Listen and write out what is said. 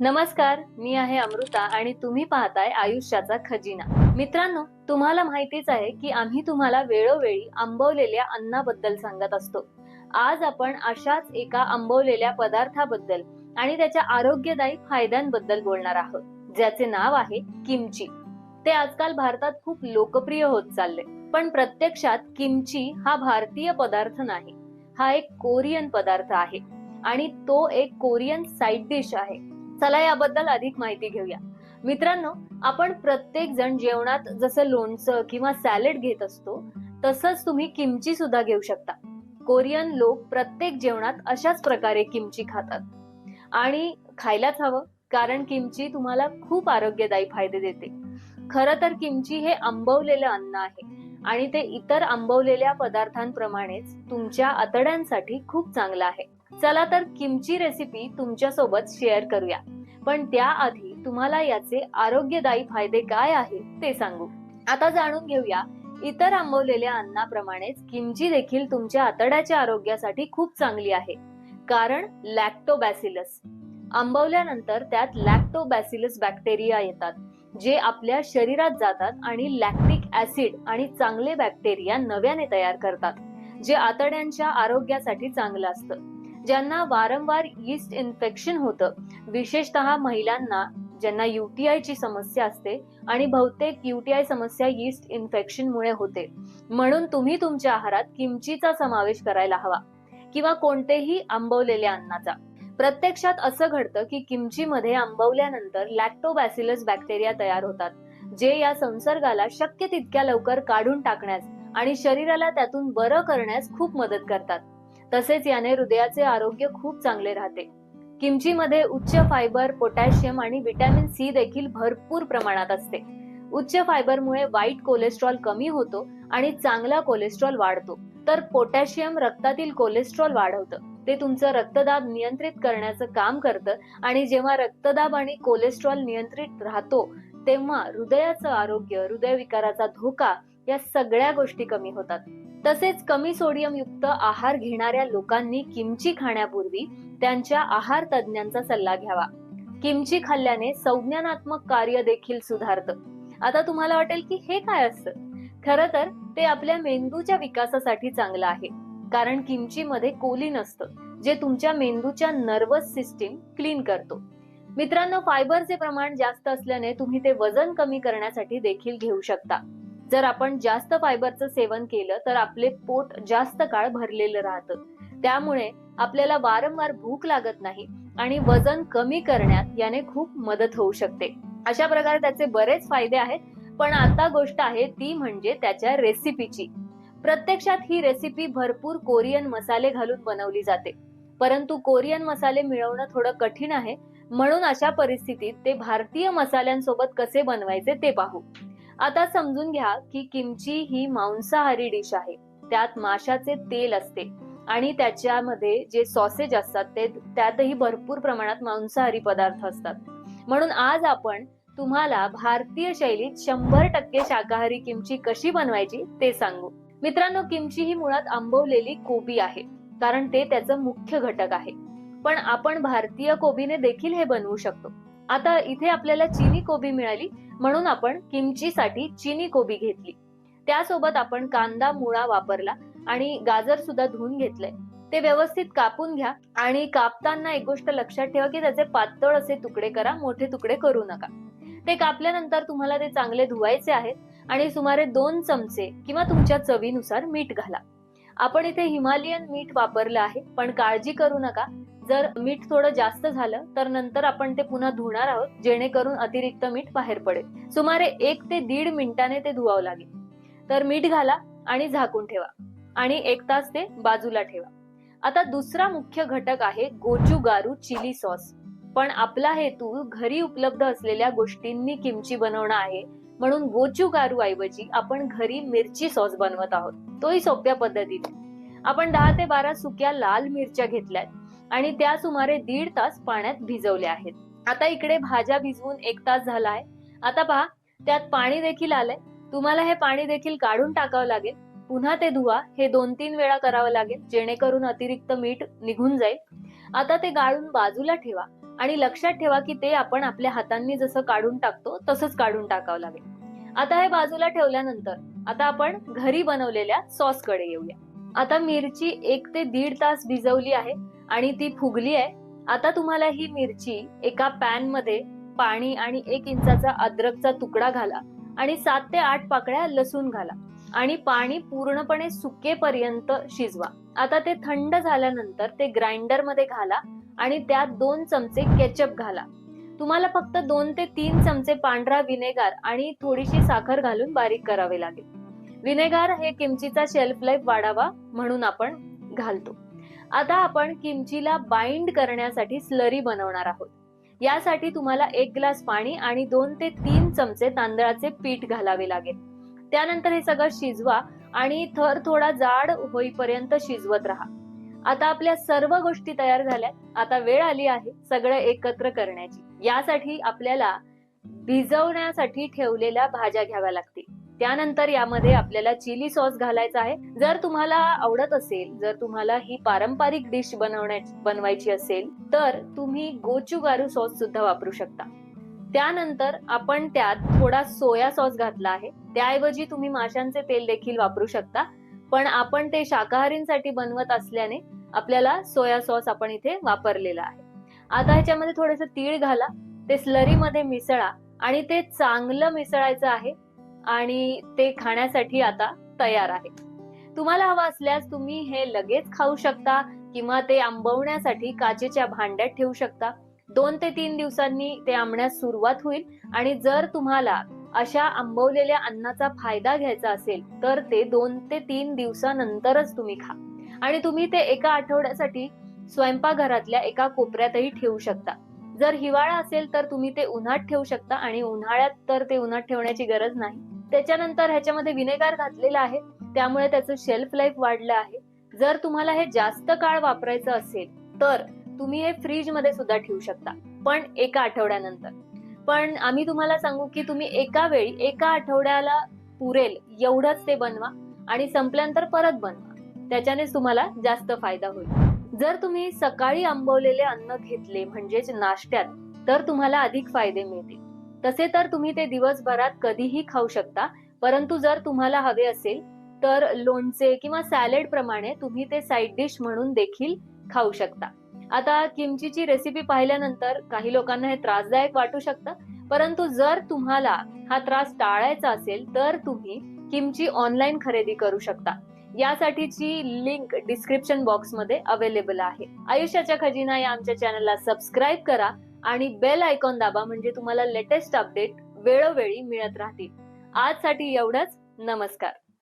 नमस्कार मी आहे अमृता आणि तुम्ही पाहताय आयुष्याचा खजिना. मित्रांनो तुम्हाला माहितीच आहे की आम्ही तुम्हाला वेळोवेळी आंबवलेल्या अन्नाबद्दल सांगत असतो. आज आपण अशाच एका आंबवलेल्या पदार्थाबद्दल आणि त्याच्या आरोग्यदायी फायद्यांबद्दल बोलणार आहोत ज्याचे नाव आहे किमची. ते आजकाल भारतात खूप लोकप्रिय होत चालले पण प्रत्यक्षात किमची हा भारतीय पदार्थ नाही. हा एक कोरियन पदार्थ आहे आणि तो एक कोरियन साईड डिश आहे. चला याबद्दल अधिक माहिती घेऊया. मित्रांनो आपण प्रत्येक जण जेवणात जसं लोणचं किंवा सॅलेड घेत असतो तसंच तुम्ही किमची सुद्धा घेऊ शकता. कोरियन लोक प्रत्येक जेवणात अशाच प्रकारे किमची खातात. आणि खायलाच हवं कारण किमची तुम्हाला खूप आरोग्यदायी फायदे देते. खरं तर किमची हे आंबवलेलं अन्न आहे आणि ते इतर आंबवलेल्या पदार्थांप्रमाणेच तुमच्या आतड्यांसाठी खूप चांगलं आहे. चला तर किमची रेसिपी तुमच्यासोबत शेअर करूया. पण त्याआधी तुम्हाला याचे आरोग्यदायी फायदे काय आहेत ते सांगू. आता जाणून घेऊया. इतर आंबवलेल्या अन्नाप्रमाणेच किमची देखील तुमच्या आतड्याच्या आरोग्यासाठी खूप चांगली आहे. कारण लॅक्टोबॅसिलस आंबवल्यानंतर त्यात लॅक्टोबॅसिलस बॅक्टेरिया येतात जे आपल्या शरीरात जातात आणि लॅक्टिक ऍसिड आणि चांगले बॅक्टेरिया नव्याने तयार करतात जे आतड्यांच्या आरोग्यासाठी चांगलं असतं. ज्यांना वारंवार यीस्ट इन्फेक्शन होतं. विशेषतः महिलांना ज्यांना युटीआय ची समस्या असते आणि बहुतेक युटीआय समस्या यीस्ट इन्फेक्शन मुळे होते. म्हणून तुम्ही तुमच्या आहारात किमचीचा समावेश करायला हवा किंवा कोणतेही आंबवलेल्या अन्नाचा. प्रत्यक्षात असं घडतं की किमचीमध्ये आंबवल्यानंतर लॅक्टोबॅसिलस बॅक्टेरिया तयार होतात जे या संसर्गाला शक्य तितक्या लवकर काढून टाकण्यास आणि शरीराला त्यातून बरं करण्यास खूप मदत करतात. तसेच याने हृदयाचे आरोग्य खूप चांगले राहते. किमचीमध्ये उच्च फायबर पोटॅशियम आणि व्हिटॅमिन सी देखील भरपूर प्रमाणात असते. उच्च फायबरमुळे वाईट कोलेस्ट्रॉल कमी होतो आणि चांगला कोलेस्ट्रॉल वाढतो. तर पोटॅशियम रक्तातील कोलेस्ट्रॉल वाढवतं. ते तुमचं रक्तदाब नियंत्रित करण्याचं काम करतं आणि जेव्हा रक्तदाब आणि कोलेस्ट्रॉल नियंत्रित राहतो तेव्हा हृदयाचं आरोग्य हृदयविकाराचा धोका या सगळ्या गोष्टी कमी होतात. तसेच कमी सोडियम युक्त आहार घेणाऱ्या लोकांनी किमची खाण्यापूर्वी त्यांच्या आहार तज्ज्ञांचा सल्ला घ्यावा. किमची खाल्ल्याने संज्ञानात्मक कार्य देखील सुधारतं. आता तुम्हाला वाटेल की हे काय असतं? खरं तर ते आपल्या मेंदूच्या विकासासाठी चांगलं आहे. कारण किमची मध्ये कोलिन असतं जे तुमच्या मेंदूच्या नर्वस सिस्टीम क्लीन करतो. मित्रांनो फायबरचे प्रमाण जास्त असल्याने तुम्ही ते वजन कमी करण्यासाठी देखील घेऊ शकता. जर आपण जास्त फायबरचं सेवन केलं तर आपले पोट जास्त काळ भरलेलं राहतं. त्यामुळे आपल्याला वारंवार भूक लागत नाही आणि वजन कमी करण्यात याने खूप मदत होऊ शकते. अशा प्रकारे त्याचे बरेच फायदे आहेत पण आता गोष्ट आहे ती म्हणजे त्याच्या रेसिपीची. प्रत्यक्षात ही रेसिपी भरपूर कोरियन मसाले घालून बनवली जाते. परंतु कोरियन मसाले मिळवणं थोडं कठीण आहे म्हणून अशा परिस्थितीत ते भारतीय मसाल्यांसोबत कसे बनवायचे ते पाहू. आता समजून घ्या की किमची ही मांसाहारी डिश आहे. त्यात माशाचे तेल असते आणि त्याच्यामध्ये जे सॉसेज असतात ते त्यातही भरपूर प्रमाणात मांसाहारी पदार्थ असतात. म्हणून आज आपण तुम्हाला भारतीय शैलीत शंभर टक्के शाकाहारी किमची कशी बनवायची ते सांगू. मित्रांनो किमची ही मुळात आंबवलेली कोबी आहे कारण ते त्याचं मुख्य घटक आहे. पण आपण भारतीय कोबीने देखील हे बनवू शकतो. आता इथे आपल्याला चिनी कोबी मिळाली. म्हणून आपण किमचीसाठी चिनी कोबी घेतली. त्यासोबत आपण कांदा मुळा वापरला आणि गाजर सुद्धा धुवून घेतलंय. ते व्यवस्थित कापून घ्या आणि कापताना एक गोष्ट लक्षात ठेवा की त्याचे पातळ असे तुकडे करा मोठे तुकडे करू नका. ते कापल्यानंतर तुम्हाला ते चांगले धुवायचे आहेत आणि सुमारे दोन चमचे किंवा तुमच्या चवीनुसार मीठ घाला. आपण इथे हिमालयन मीठ वापरलं आहे पण काळजी करू नका. जर मीठ थोडं जास्त झालं तर नंतर आपण ते पुन्हा धुणार आहोत जेणेकरून अतिरिक्त मीठ बाहेर पडेल. सुमारे एक ते दीड मिनिटाने ते धुवावं लागेल. तर मीठ घाला आणि झाकून ठेवा. आणि एक तास ते बाजूला ठेवा. आता दुसरा मुख्य घटक आहे गोचुगारू चिली सॉस. पण आपला हेतू घरी उपलब्ध असलेल्या गोष्टींनी किमची बनवणं आहे. म्हणून गोचुगारू ऐवजी आपण घरी मिरची सॉस बनवत आहोत. तोही सोप्या पद्धतीने. आपण दहा ते बारा सुक्या लाल मिरच्या घेतल्यात. आणि त्या सुमारे दीड तास पाण्यात भिजवल्या आहेत. आता इकडे भाज्या भिजवून एक तास झाला आहे आता पहा त्यात पाणी देखील आलंय. तुम्हाला हे पाणी देखील काढून टाकावं लागेल. पुन्हा ते धुवा. हे दोन तीन वेळा करावं लागेल जेणेकरून अतिरिक्त मीठ निघून जाईल. आता ते गाळून बाजूला ठेवा आणि लक्षात ठेवा की ते आपण आपल्या हातांनी जसं काढून टाकतो तसंच काढून टाकावं लागेल. आता हे बाजूला ठेवल्यानंतर आता आपण घरी बनवलेल्या सॉसकडे येऊया. आता मिरची एक ते दीड तास भिजवली आहे. आणि ती फुगली आहे. आता तुम्हाला ही मिरची एका पॅनमध्ये पाणी आणि एक इंचाचा अद्रकचा तुकडा घाला आणि सात ते आठ पाकळ्या लसूण घाला आणि पाणी पूर्णपणे सुकेपर्यंत शिजवा. आता ते थंड झाल्यानंतर ते ग्राइंडरमध्ये घाला आणि त्यात दोन चमचे केचप घाला. तुम्हाला फक्त दोन ते तीन चमचे पांढरा विनेगार आणि थोडीशी साखर घालून बारीक करावे लागेल. विनेगार हे किमचीचा शेल्फ लाईफ वाढावा म्हणून आपण घालतो. आता आपण किमचीला बाइंड करण्यासाठी स्लरी बनवणार आहोत. यासाठी तुम्हाला एक ग्लास पाणी आणि दोन ते तीन चमचे तांदळाचे पीठ घालावे लागेल. त्यानंतर हे सगळं शिजवा आणि थर थोडा जाड होईपर्यंत शिजवत राहा. आता आपल्या सर्व गोष्टी तयार झाल्या आता वेळ आली आहे सगळं एकत्र करण्याची. यासाठी आपल्याला भिजवण्यासाठी ठेवलेल्या भाज्या घ्याव्या लागतील. त्यानंतर यामध्ये आपल्याला चिली सॉस घालायचा आहे. जर तुम्हाला आवडत असेल जर तुम्हाला ही पारंपरिक डिश बनवण्याची बनवायची असेल तर तुम्ही गोचुगारू सॉस सुद्धा वापरू शकता. त्यानंतर आपण त्यात थोडा सोया सॉस घातला आहे. त्याऐवजी तुम्ही माशांचे तेल देखील वापरू शकता. पण आपण ते शाकाहारींसाठी बनवत असल्याने आपल्याला सोया सॉस आपण इथे वापरलेला आहे. आता ह्याच्यामध्ये थोडस तीळ घाला. ते स्लरी मध्ये मिसळा आणि ते चांगलं मिसळायचं आहे. आणि ते खाण्यासाठी आता तयार आहे. तुम्हाला हवं असल्यास तुम्ही हे लगेच खाऊ शकता किंवा ते आंबवण्यासाठी काचेच्या भांड्यात ठेवू शकता. दोन ते तीन दिवसांनी ते आंबण्यास सुरुवात होईल आणि जर तुम्हाला अशा आंबवलेल्या अन्नाचा फायदा घ्यायचा असेल तर ते दोन ते तीन दिवसानंतरच तुम्ही खा. आणि तुम्ही ते एका आठवड्यासाठी स्वयंपाकघरातल्या एका कोपऱ्यातही ठेवू शकता. जर हिवाळा असेल तर तुम्ही ते उन्हात ठेवू शकता आणि उन्हाळ्यात तर ते उन्हात ठेवण्याची गरज नाही. त्याच्यानंतर ह्याच्यामध्ये विनेगार घातलेला आहे. त्यामुळे त्याचं शेल्फ लाईफ वाढलं आहे. जर तुम्हाला हे जास्त काळ वापरायचं असेल तर तुम्ही हे फ्रीजमध्ये सुद्धा ठेवू शकता पण एका आठवड्यानंतर. पण आम्ही तुम्हाला सांगू की तुम्ही एका वेळी एका आठवड्याला पुरेल एवढंच ते बनवा आणि संपल्यानंतर परत बनवा. त्याच्यानेच तुम्हाला जास्त फायदा होईल. जर तुम्ही सकाळी आंबवलेले अन्न घेतले म्हणजेच नाश्त्यात तर तुम्हाला अधिक फायदे मिळतील. तसे तर तुम्ही ते दिवसभरात कधीही खाऊ शकता परंतु जर तुम्हाला हवे असेल तर लोणचे किंवा सॅलेड प्रमाणे तुम्ही ते साईड डिश म्हणून देखील खाऊ शकता. आता किमचीची रेसिपी पाहिल्यानंतर काही लोकांना हे त्रासदायक वाटू शकतं परंतु जर तुम्हाला हा त्रास टाळायचा असेल तर तुम्ही किमची ऑनलाईन खरेदी करू शकता. यासाठीची लिंक डिस्क्रिप्शन बॉक्समध्ये अवेलेबल आहे. आयुष्याच्या खजिना या आमच्या चॅनलला सबस्क्राईब करा. आणि बेल आयकॉन दाबा म्हणजे तुम्हाला लेटेस्ट अपडेट वेळोवेळी मिळत राहतील. आजसाठी एवढंच. नमस्कार.